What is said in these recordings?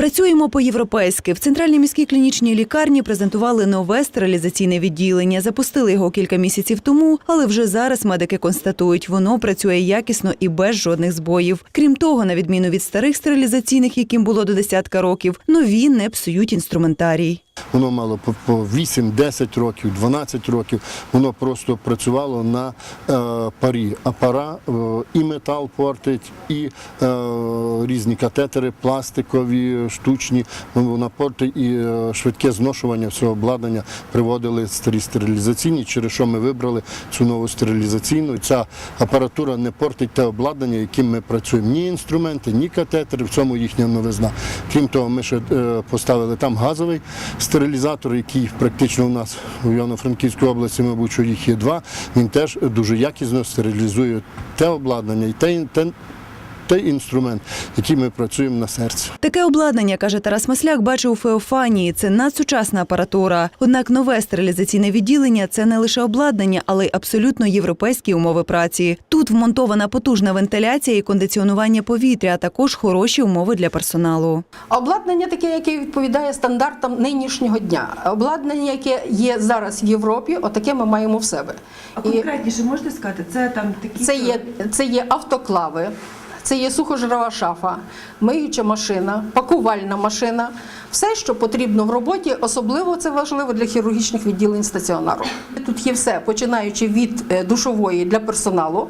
Працюємо по-європейськи. В центральній міській клінічній лікарні презентували нове стерилізаційне відділення. Запустили його кілька місяців тому, але вже зараз медики констатують, воно працює якісно і без жодних збоїв. Крім того, на відміну від старих стерилізаційних, яким було до десятка років, нові не псують інструментарій. Воно мало по, по 8, 10 років, 12 років. Воно просто працювало на е, парі. А пара е, і метал портить, і е, різні катетери, пластикові, штучні. Вона портить і швидке зношування всього обладнання приводили старі стерилізаційні, через що ми вибрали цю нову стерилізаційну. Ця апаратура не портить те обладнання, яким ми працюємо. Ні інструменти, ні катетери, в цьому їхня новизна. Крім того, ми ще поставили там газовий стерилізатор, який практично у нас в Івано-Франківській області, мабуть, що їх є два. Він теж дуже якісно стерилізує те обладнання і те, те, той інструмент, який ми працюємо на серці. Таке обладнання, каже Тарас Масляк, бачив у Феофанії. Це надсучасна апаратура. Однак нове стерилізаційне відділення це не лише обладнання, але й абсолютно європейські умови праці. Тут вмонтована потужна вентиляція і кондиціонування повітря, а також хороші умови для персоналу. Обладнання таке, яке відповідає стандартам нинішнього дня. Обладнання, яке є зараз в Європі, отаке ми маємо в себе. А конкретніше можете сказати, це там такі це є, це є автоклави, це є сухожирова шафа, миюча машина, пакувальна машина. Все, що потрібно в роботі, особливо це важливо для хірургічних відділень стаціонару. Тут є все, починаючи від е, душової для персоналу.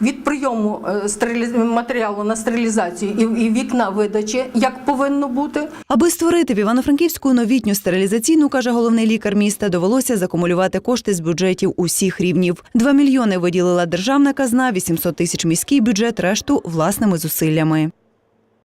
Від прийому е, матеріалу на стерилізацію і, вікна видачі, як повинно бути, Аби створити в Івано-Франківську новітню стерилізаційну, каже головний лікар міста, довелося закумулювати кошти з бюджетів усіх рівнів. Два мільйони виділила державна казна, 800 тисяч міський бюджет, решту власними зусиллями.